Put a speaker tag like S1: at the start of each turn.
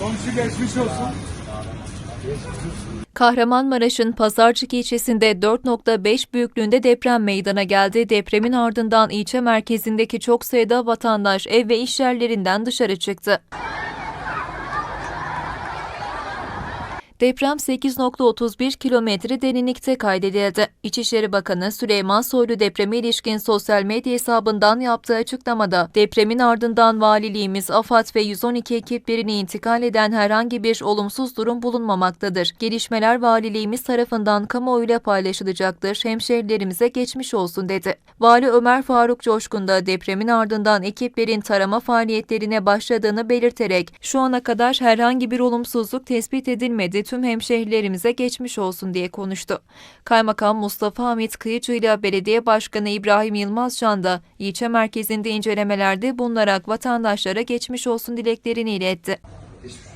S1: Komşu geçmiş olsun.
S2: Kahramanmaraş'ın Pazarcık ilçesinde 4.5 büyüklüğünde deprem meydana geldi. Depremin ardından ilçe merkezindeki çok sayıda vatandaş ev ve iş yerlerinden dışarı çıktı. Deprem 8.31 kilometre derinlikte kaydedildi. İçişleri Bakanı Süleyman Soylu depreme ilişkin sosyal medya hesabından yaptığı açıklamada depremin ardından valiliğimiz, AFAD ve 112 ekiplerini intikal eden herhangi bir olumsuz durum bulunmamaktadır. Gelişmeler valiliğimiz tarafından kamuoyuyla paylaşılacaktır. Hemşehrilerimize geçmiş olsun dedi. Vali Ömer Faruk Coşkun da depremin ardından ekiplerin tarama faaliyetlerine başladığını belirterek şu ana kadar herhangi bir olumsuzluk tespit edilmedi tüm hemşehrilerimize geçmiş olsun diye konuştu. Kaymakam Mustafa Hamit Kıyıcı ile Belediye Başkanı İbrahim Yılmazcan da ilçe merkezinde incelemelerde bulunarak vatandaşlara geçmiş olsun dileklerini iletti.
S3: Geçmiş